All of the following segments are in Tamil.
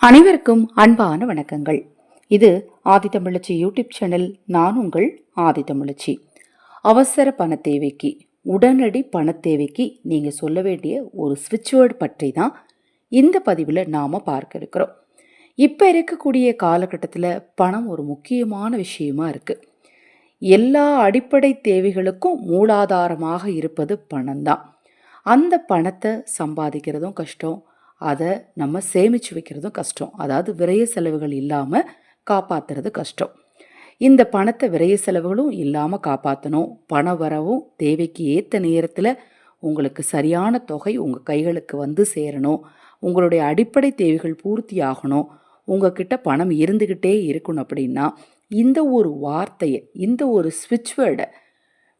அனைவருக்கும் அன்பான வணக்கங்கள். இது ஆதித்தமிழச்சி யூடியூப் சேனல் நான் உங்கள் ஆதித்தமிழச்சி அவசர பண தேவைக்கு உடனடி பண தேவைக்கு நீங்கள் சொல்ல வேண்டிய ஒரு ஸ்விட்ச்வேர்டு பற்றி தான் இந்த பதிவில் நாம் பார்க்க இருக்கிறோம். இப்போ இருக்கக்கூடிய காலகட்டத்தில் பணம் ஒரு முக்கியமான விஷயமா இருக்குது எல்லா அடிப்படை தேவைகளுக்கும் மூலாதாரமாக இருப்பது பணம் தான் அந்த பணத்தை சம்பாதிக்கிறதும் கஷ்டம் அதை நம்ம சேமித்து வைக்கிறதும் கஷ்டம். அதாவது விரய செலவுகள் இல்லாமல் காப்பாற்றுறது கஷ்டம். இந்த பணத்தை விரய செலவுகளும் இல்லாமல் காப்பாற்றணும் பண வரவும் தேவைக்கு ஏற்ற நேரத்தில் உங்களுக்கு சரியான தொகை உங்கள் கைகளுக்கு வந்து சேரணும். உங்களுடைய அடிப்படை தேவைகள் பூர்த்தி ஆகணும். உங்ககிட்ட பணம் இருந்துக்கிட்டே இருக்கணும் அப்படின்னா இந்த ஒரு வார்த்தையை இந்த ஒரு ஸ்விட்ச் வேர்டை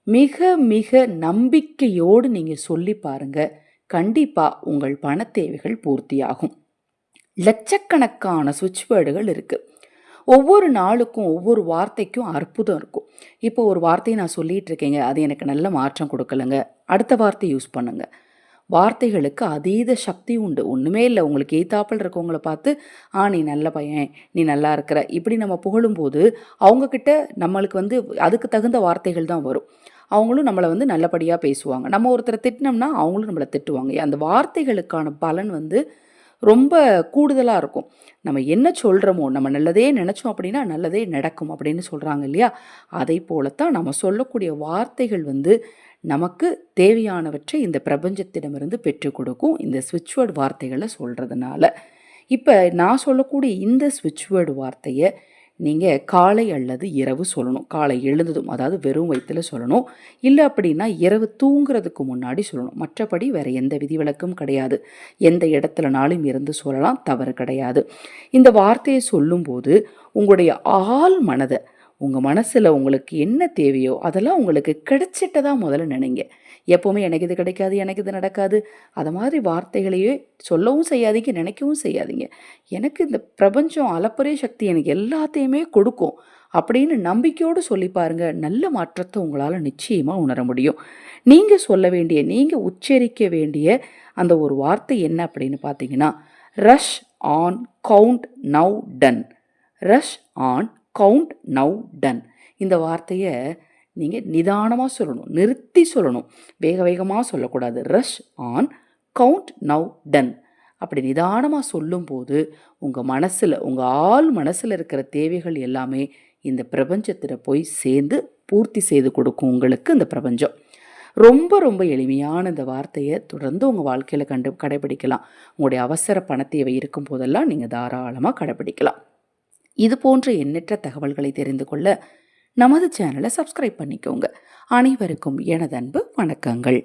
மிக மிக நம்பிக்கையோடு நீங்கள் சொல்லி பாருங்கள் கண்டிப்பாக உங்கள் பண தேவைகள் பூர்த்தியாகும். லட்சக்கணக்கான சுவிட்ச் வேர்டுகள் இருக்குது ஒவ்வொரு நாளுக்கும் ஒவ்வொரு வார்த்தைக்கும் அற்புதம் இருக்கும். இப்போ ஒரு வார்த்தையை நான் சொல்லிகிட்டு இருக்கேங்க. அது எனக்கு நல்ல மாற்றம் கொடுக்கலங்க. அடுத்த வார்த்தை யூஸ் பண்ணுங்க. வார்த்தைகளுக்கு அதீத சக்தி உண்டு. ஒன்றுமே இல்லை. உங்களுக்கு ஏத்தாப்பில் இருக்கவங்கள பார்த்து ஆ நீ நல்ல பையன். நீ நல்லா இருக்கிற. இப்படி நம்ம புகழும்போது அவங்கக்கிட்ட நம்மளுக்கு வந்து அதுக்கு தகுந்த வார்த்தைகள் தான் வரும். அவங்களும் நம்மளை வந்து நல்லபடியாக பேசுவாங்க. நம்ம ஒருத்தரை திட்டினோம்னா அவங்களும் நம்மளை திட்டுவாங்க. அந்த வார்த்தைகளுக்கான பலன் வந்து ரொம்ப கூடுதலாக இருக்கும். நம்ம என்ன சொல்கிறோமோ நம்ம நல்லதே நினச்சோம் அப்படின்னா நல்லதே நடக்கும் அப்படின்னு சொல்கிறாங்க இல்லையா? அதை போலத்தான் நம்ம சொல்லக்கூடிய வார்த்தைகள் வந்து நமக்கு தேவையானவற்றை இந்த பிரபஞ்சத்திடமிருந்து பெற்றுக் கொடுக்கும். இந்த ஸ்விட்ச் வேர்டு வார்த்தைகளை சொல்கிறதுனால இப்போ நான் சொல்லக்கூடிய இந்த ஸ்விட்ச் வேர்டு வார்த்தையை நீங்கள் காலை அல்லது இரவு சொல்லணும். காலை எழுந்ததும் அதாவது வெறும் வயிற்றுல சொல்லணும். இல்லை அப்படின்னா இரவு தூங்குறதுக்கு முன்னாடி சொல்லணும். மற்றபடி வேறு எந்த விதிவிலக்கும் கிடையாது. எந்த இடத்துலனாலும் இருந்து சொல்லலாம் தவறு கிடையாது. இந்த வார்த்தையை சொல்லும்போது உங்களுடைய ஆள் மனதை உங்கள் மனசில் உங்களுக்கு என்ன தேவையோ அதெல்லாம் உங்களுக்கு கிடைச்சிட்டதா முதல்ல நினைங்க. எப்போவுமே எனக்கு இது கிடைக்காது எனக்கு இது நடக்காது. அது மாதிரி வார்த்தைகளையே சொல்லவும் செய்யாதீங்க நினைக்கவும் செய்யாதீங்க. எனக்கு இந்த பிரபஞ்சம் அளப்பரிய சக்தி எனக்கு எல்லாத்தையுமே கொடுக்கும் அப்படின்னு நம்பிக்கையோடு சொல்லி பாருங்க. நல்ல மாற்றத்தை உங்களால் நிச்சயமாக உணர முடியும். நீங்கள் சொல்ல வேண்டிய நீங்கள் உச்சரிக்க வேண்டிய அந்த ஒரு வார்த்தை என்ன அப்படின்னு பார்த்தீங்கன்னா rush on count now done rush on count now done இந்த வார்த்தையை நீங்கள் நிதானமாக சொல்லணும் நிறுத்தி சொல்லணும். வேக வேகமாக சொல்லக்கூடாது. Rush on count now done அப்படி நிதானமாக சொல்லும்போது உங்கள் மனசில் உங்கள் ஆள் மனசில் இருக்கிற தேவைகள் எல்லாமே இந்த பிரபஞ்சத்தில் போய் சேர்ந்து பூர்த்தி செய்து கொடுக்கும் உங்களுக்கு இந்த பிரபஞ்சம். ரொம்ப ரொம்ப எளிமையான இந்த வார்த்தையை தொடர்ந்து உங்கள் வாழ்க்கையில் கண்டு கடைபிடிக்கலாம். உங்களுடைய அவசர பண தேவை இருக்கும் போதெல்லாம் நீங்கள் தாராளமாக கடைபிடிக்கலாம். இது போன்ற எண்ணற்ற தகவல்களை தெரிந்து கொள்ள நமது சேனலை சப்ஸ்கிரைப் பண்ணிக்கோங்க. அனைவருக்கும் எனது அன்பு வணக்கங்கள்.